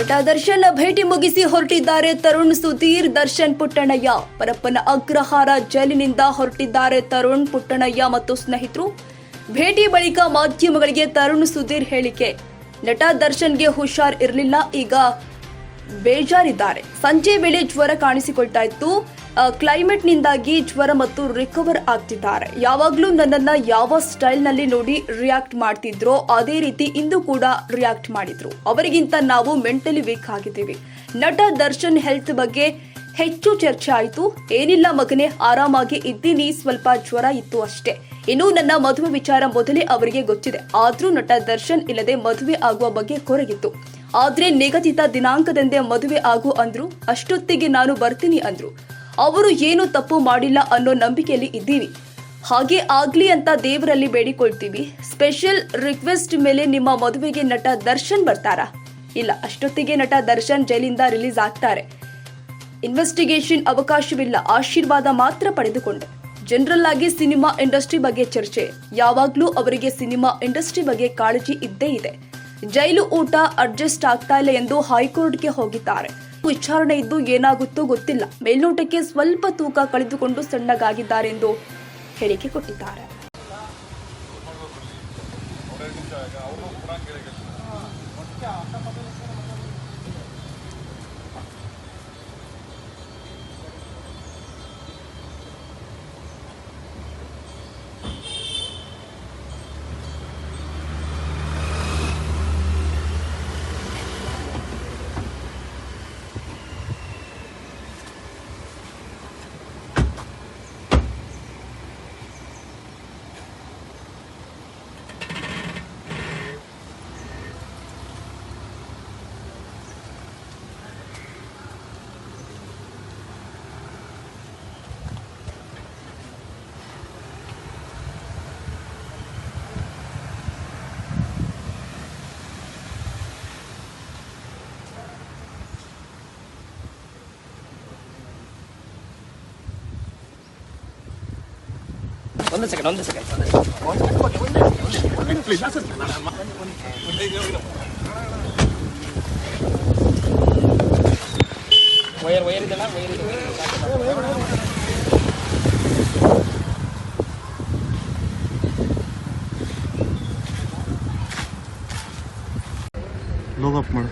ನಟ ದರ್ಶನ್ ಭೇಟಿ ಮುಗಿಸಿ ಹೊರಟಿದ್ದಾರೆ ತರುಣ್ ಸುಧೀರ್, ದರ್ಶನ್ ಪುಟ್ಟಣಯ್ಯ ಪರಪ್ಪನ ಅಗ್ರಹಾರ ಜೈಲಿನಿಂದ ಹೊರಟಿದ್ದಾರೆ ತರುಣ್ ಪುಟ್ಟಣಯ್ಯ ಮತ್ತು ಸ್ನೇಹಿತರು. ಭೇಟಿ ಬಳಿಕ ಮಾಧ್ಯಮಗಳಿಗೆ ತರುಣ್ ಸುಧೀರ್ ಹೇಳಿಕೆ. ನಟ ದರ್ಶನ್ಗೆ ಹುಷಾರ್ ಇರಲಿಲ್ಲ, ಈಗ ಬೇಜಾರಿದ್ದಾರೆ. ಸಂಜೆ ವೇಳೆ ಜ್ವರ ಕಾಣಿಸಿಕೊಳ್ತಾ ಇತ್ತು. ಕ್ಲೈಮೇಟ್ ನಿಂದಾಗಿ ಜ್ವರ ಮತ್ತು ರಿಕವರ್ ಆಗ್ತಿದ್ದಾರೆ. ಯಾವಾಗಲೂ ನನ್ನನ್ನ ಯಾವ ಸ್ಟೈಲ್ನಲ್ಲಿ ನೋಡಿ ರಿಯಾಕ್ಟ್ ಮಾಡ್ತಿದ್ರೋ ಅದೇ ರೀತಿ ಇಂದು ಕೂಡ ರಿಯಾಕ್ಟ್ ಮಾಡಿದ್ರು. ಅವರಿಗಿಂತ ನಾವು ಮೆಂಟಲಿ ವೀಕ್ ಆಗಿದ್ದೀವಿ. ನಟ ದರ್ಶನ್ ಹೆಲ್ತ್ ಬಗ್ಗೆ ಹೆಚ್ಚು ಚರ್ಚೆ ಆಯಿತು. ಏನಿಲ್ಲ ಮಗನೇ, ಆರಾಮಾಗಿ ಇದ್ದೀನಿ. ಸ್ವಲ್ಪ ಜ್ವರ ಇತ್ತು ಅಷ್ಟೇ. ಇನ್ನು ನನ್ನ ಮದುವೆ ವಿಚಾರ ಮೊದಲೇ ಅವರಿಗೆ ಗೊತ್ತಿದೆ. ಆದ್ರೂ ನಟ ದರ್ಶನ್ ಇಲ್ಲದೆ ಮದುವೆ ಆಗುವ ಬಗ್ಗೆ ಕೊರಗಿತ್ತು. ಆದ್ರೆ ನಿಗದಿತ ದಿನಾಂಕದಂದೇ ಮದುವೆ ಆಗು ಅಂದ್ರು, ಅಷ್ಟೊತ್ತಿಗೆ ನಾನು ಬರ್ತೀನಿ ಅಂದ್ರು. ಅವರು ಏನು ತಪ್ಪು ಮಾಡಿಲ್ಲ ಅನ್ನೋ ನಂಬಿಕೆಯಲ್ಲಿ ಇದ್ದೀವಿ. ಹಾಗೆ ಆಗ್ಲಿ ಅಂತ ದೇವರಲ್ಲಿ ಬೇಡಿಕೊಳ್ತೀವಿ. ಸ್ಪೆಷಲ್ ರಿಕ್ವೆಸ್ಟ್ ಮೇಲೆ ನಿಮ್ಮ ಮದುವೆಗೆ ನಟ ದರ್ಶನ್ ಬರ್ತಾರಾ? ಇಲ್ಲ, ಅಷ್ಟೊತ್ತಿಗೆ ನಟ ದರ್ಶನ್ ಜೈಲಿಂದ ರಿಲೀಸ್ ಆಗ್ತಾರೆ. ಇನ್ವೆಸ್ಟಿಗೇಷನ್ ಅವಕಾಶವಿಲ್ಲ, ಆಶೀರ್ವಾದ ಮಾತ್ರ ಪಡೆದುಕೊಂಡೆ. ಜನರಲ್ ಆಗಿ ಸಿನಿಮಾ ಇಂಡಸ್ಟ್ರಿ ಬಗ್ಗೆ ಚರ್ಚೆ. ಯಾವಾಗ್ಲೂ ಅವರಿಗೆ ಸಿನಿಮಾ ಇಂಡಸ್ಟ್ರಿ ಬಗ್ಗೆ ಕಾಳಜಿ ಇದ್ದೇ ಇದೆ. ಜೈಲು ಊಟ ಅಡ್ಜಸ್ಟ್ ಆಗ್ತಾ ಇಲ್ಲ ಎಂದು ಹೈಕೋರ್ಟ್ಗೆ ಹೋಗಿದ್ದಾರೆ. ವಿಚಾರಣೆ ಇದ್ದು ಏನಾಗುತ್ತೋ ಗೊತ್ತಿಲ್ಲ. ಮೇಲ್ನೋಟಕ್ಕೆ ಸ್ವಲ್ಪ ತೂಕ ಕಳೆದುಕೊಂಡು ಸಣ್ಣಗಾಗಿದ್ದಾರೆ ಎಂದು ಹೇಳಿಕೆ ಕೊಟ್ಟಿದ್ದಾರೆ. ಒಂದು ಸೆಕೆಂಡ್ ಒಂದು ಸೆಕೆಂಡ್ ವೈರ್ ವೈರ್ ಇದೆಲ್ಲ ವೈರ್ ಇದೆ. ಲೋಗ್ ಅಪ್ ಮಾಡು.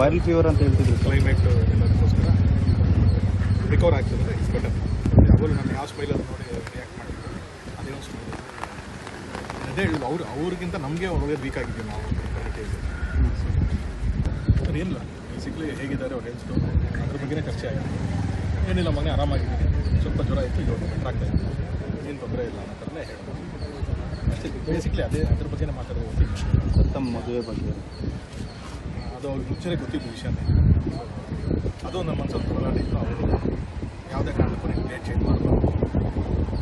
ವೈರಲ್ ಫೀವರ್ ಅಂತ ಹೇಳ್ತಿದ್ರು. ಕ್ಲೈಮೇಟ್ ಎಲ್ಲದಕ್ಕೋಸ್ಕರ ರಿಕವರ್ ಆಗ್ತದೆ. ಇಟ್ಸ್ ಬೆಟರ್ ಯಾವಾಗಲೂ ನಾನು ಯಾವ ಸ್ಮೈಲ್ ಅದು ನೋಡಿ ರಿಯಾಕ್ಟ್ ಮಾಡಿದ್ದು ಅದೇ ಒಂದು ಸ್ಮೈಲ್ ಅದೇ ಹೇಳಿದ್ರು ಅವ್ರು ಅವ್ರಿಗಿಂತ ನಮಗೆ ಒಳ್ಳೆ ವೀಕ್ ಆಗಿದ್ದೀವಿ ನಾವು. ಸರ್ ಏನಿಲ್ಲ. ಬೇಸಿಕ್ಲಿ ಹೇಗಿದ್ದಾರೆ ಅವ್ರು ಹೆಲ್ತು ಅದ್ರ ಬಗ್ಗೆನೇ ಚರ್ಚೆ ಆಗಿದೆ ಏನಿಲ್ಲ ಮನೆ ಆರಾಮಾಗಿದ್ದೀನಿ. ಸ್ವಲ್ಪ ಜ್ವರ ಇತ್ತು ಇವಾಗ ಬೆಟರ್ ಆಗ್ತಾ ಇತ್ತು ಏನು ತೊಂದರೆ ಇಲ್ಲ ಅನ್ನೋ ಥರನೇ ಹೇಳ್ಬೋದು. ಅಷ್ಟೇ ಬೇಸಿಕ್ಲಿ ಅದೇ ಅದ್ರ ಬಗ್ಗೆನೇ ಮಾತಾಡೋದು ತಮ್ಮ ಮದುವೆ ಬಗ್ಗೆ. ಅದು ಅವ್ರಿಗೆ ಮುಂಚೆನೇ ಗೊತ್ತಿದ್ದು ವಿಷಯನೇ. ಅದು ನಮ್ಮ ಮನಸ್ಸಲ್ಲಿ ಹೋರಾಡಿತ್ತು ಅವರು ಯಾವುದೇ ಕಾರಣಕ್ಕೂ ನೀವು ಡೇಟ್ ಚೇಂಜ್ ಮಾಡಬಾರ್ದು.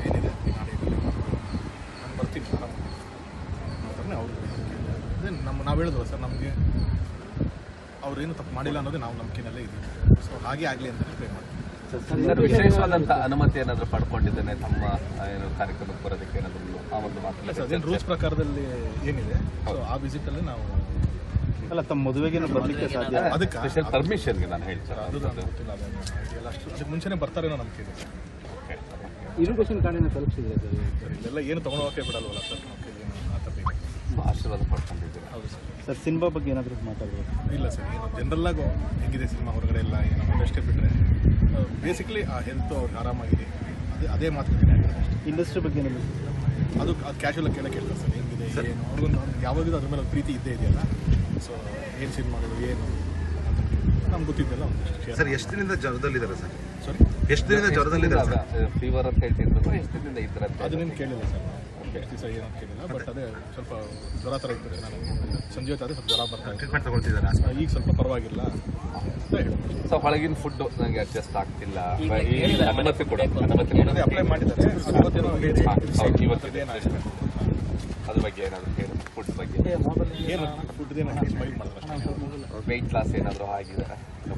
ಏನಿದೆ ನಾಡಿದ್ದು ನಾನು ಬರ್ತೀನಿ ಆರಾಮ ಅಂತಾನೆ ಅವರು ಅದೇ ನಮ್ಮ ನಾವು ಹೇಳಿದ್ವಲ್ಲ ಸರ್ ನಮಗೆ ಅವ್ರೇನು ತಪ್ಪು ಮಾಡಿಲ್ಲ ಅನ್ನೋದೇ ನಾವು ನಂಬಿಕೆನಲ್ಲೇ ಇದ್ದೀವಿ. ಸೊ ಹಾಗೆ ಆಗಲಿ ಅಂತ ಪ್ರೇ ಮಾಡ್ತೀವಿ. ಸರ್ ವಿಶೇಷವಾದಂತ ಅನುಮತಿ ಏನಾದರೂ ಪಡ್ಕೊಂಡಿದ್ದೇನೆ ತಮ್ಮ ಏನು ಕಾರ್ಯಕ್ರಮಕ್ಕೆ ಬರೋದಕ್ಕೆ ಏನಾದರೂ ಆ ಒಂದು ಇಲ್ಲ ಸರ್ ಮಾತು ಅದೇನು ರೂಲ್ಸ್ ಪ್ರಕಾರದಲ್ಲಿ ಏನಿದೆ ಸೊ ಆ ವಿಸಿಟಲ್ಲಿ ನಾವು ಅಲ್ಲ ತಮ್ಮ ಮದುವೆಗೆ ಬರಲಿಕ್ಕೆ ಸಾಧ್ಯ? ಅದಕ್ಕೆ ಸ್ಪೆಷಲ್ ಪರ್ಮಿಷನ್ಗೆ ನಾನು ಸರ್ ಹೇಳ್ತೀನಿ ಅದು ನನಗೆ ಗೊತ್ತಿಲ್ಲ ಅದೆಲ್ಲ ಅಷ್ಟು ಅದಕ್ಕೆ ಮುಂಚೆನೇ ಬರ್ತಾರೇನೋ ನಂಬಿಕೆ ಇದೆ. ಸರ್ ಇರುಗೇಷನ್ ಕಾರ್ಡಿನ ತಲುಪಿಸಿದ್ರೆ ಸರ್? ಇಲ್ಲೆಲ್ಲ ಏನು ತಗೊಳ್ಳೋಕೆ ಬಿಡಲ್ವಲ್ಲ ಸರ್ ಆಶೀರ್ವಾದ ಪಡ್ಕೊಂಡಿದ್ದೀರಾ? ಹೌದು ಸರ್. ಸರ್ ಸಿನಿಮಾ ಬಗ್ಗೆ ಏನಾದರೂ ಮಾತಾಡಬೇಕು ಇಲ್ಲ ಸರ್ ಏನು ಆಗೋ ಹೆಂಗಿದೆ ಸಿನಿಮಾ ಹೊರಗಡೆ ಎಲ್ಲ ಏನೋ ಅಷ್ಟೇ ಬಿಟ್ಟರೆ ಬೇಸಿಕಲಿ ಆ ಹೆಲ್ತ್ ಅವ್ರಿಗೆ ಆರಾಮಾಗಿದೆ ಅದೇ ಅದೇ ಮಾತುಕತೆ ಇಂಡಸ್ಟ್ರಿ ಬಗ್ಗೆ ಏನಾದರೂ ಅದು ಅದು ಕ್ಯಾಶುವಲ್ ಕೇಳಕ್ಕೆ ಕೇಳ್ತಾರೆ ಸರ್ ಹೆಂಗಿದೆ ಏನು? ಅವ್ರಿಗೊಂದು ಯಾವಾಗಲೂ ಅದ್ರ ಮೇಲೆ ಪ್ರೀತಿ ಇದ್ದೇ ಇದೆಯಲ್ಲ? ಸೊ ಏನು ಸಿನಿಮಾಗಳು ಏನು? ನಮ್ಗೆ ಗೊತ್ತಿದ್ದಲ್ಲ ಒಂದಿಷ್ಟು ಸರ್ ಎಷ್ಟು ದಿನದಿಂದ ಜ್ವರದಲ್ಲಿದ್ದಾರೆ ಸರ್? ಸಾರಿ ಎಷ್ಟು ದಿನದಿಂದ ಜ್ವರದಲ್ಲಿದ್ದಾರೆ ಸರ್? ಫೀವರ್ ಅಂತ ಹೇಳ್ತಿದ್ರು ಎಷ್ಟು ದಿನದಿಂದ ಇದ್ರ ಅದನ್ನೇನು ಕೇಳಿಲ್ಲ ಸರ್. ಎಷ್ಟು ದಿವಸ ಏನು ಕೇಳಿಲ್ಲ ಬಟ್ ಅದೇ ಸ್ವಲ್ಪ ಜ್ವರ ಥರ ಇರ್ತದೆ ನಾನು ಸಂಜೆ ಹೊತ್ತಾದ್ರೆ ಸ್ವಲ್ಪ ಜ್ವರ ಬರ್ತಾ ಟ್ರೀಟ್ಮೆಂಟ್ ತಗೊಳ್ತಿದ್ದಾರೆ? ಈಗ ಸ್ವಲ್ಪ ಪರವಾಗಿಲ್ಲ. ಸೊ ಹೊಳಗಿನ ಫುಡ್ ನನಗೆ ಅಡ್ಜಸ್ಟ್ ಆಗ್ತಿಲ್ಲ. ಅನುಮತಿ ಕೊಡೋದು. ಅನುಮತಿ ಅಪ್ಲೈ ಮಾಡಿದ್ದಾರೆ. ಇವತ್ತೇನೋ ಹೇಳಿ ಇವತ್ತು ಇದೇನಾಗಿದೆ ಅದ್ರ ಬಗ್ಗೆ ಏನಾದರೂ ಹೇಳಿ ಫುಡ್ ಬಗ್ಗೆ. ಏನು ವೆಯ್ಟ್ ಲಾಸ್ ಏನಾದರೂ ಆಗಿದೆ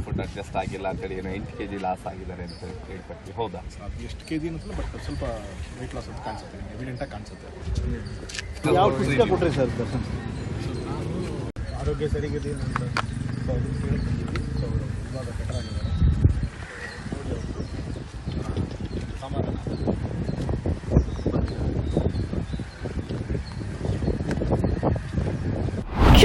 ಫುಡ್ ಅಡ್ಜಸ್ಟ್ ಆಗಿಲ್ಲ ಅಂತೇಳಿ ಏನೋ ಎಂಟು ಕೆ ಜಿ ಲಾಸ್ ಆಗಿದ್ದಾರೆ ಅಂತ ಹೇಳ್ಬಿಟ್ಟು ಹೌದಾ? ಅದು ಎಷ್ಟು ಕೆ ಜಿ ಅನ್ನಿಸಲ್ಲ ಬಟ್ ಸ್ವಲ್ಪ ವೆಯ್ಟ್ ಲಾಸ್ ಅಂತ ಕಾಣಿಸುತ್ತೆ ಎವಿಡೆಂಟಾಗಿ ಕಾಣಿಸುತ್ತೆ. ಯಾವ ಪುಸ್ತಕ ಕೊಟ್ಟರೆ ಸರ್ ದರ್ಶನ್? ಆರೋಗ್ಯ ಸರಿಗಿದೆ ಅಂತ ಸೊ ಸೊ ಇವಾಗ ಬೆಟರ್ ಆಗಿದ್ದಾರೆ ನೋಡಿ ಅವರು ಸಮಾಧಾನ ಕ್ಷಣ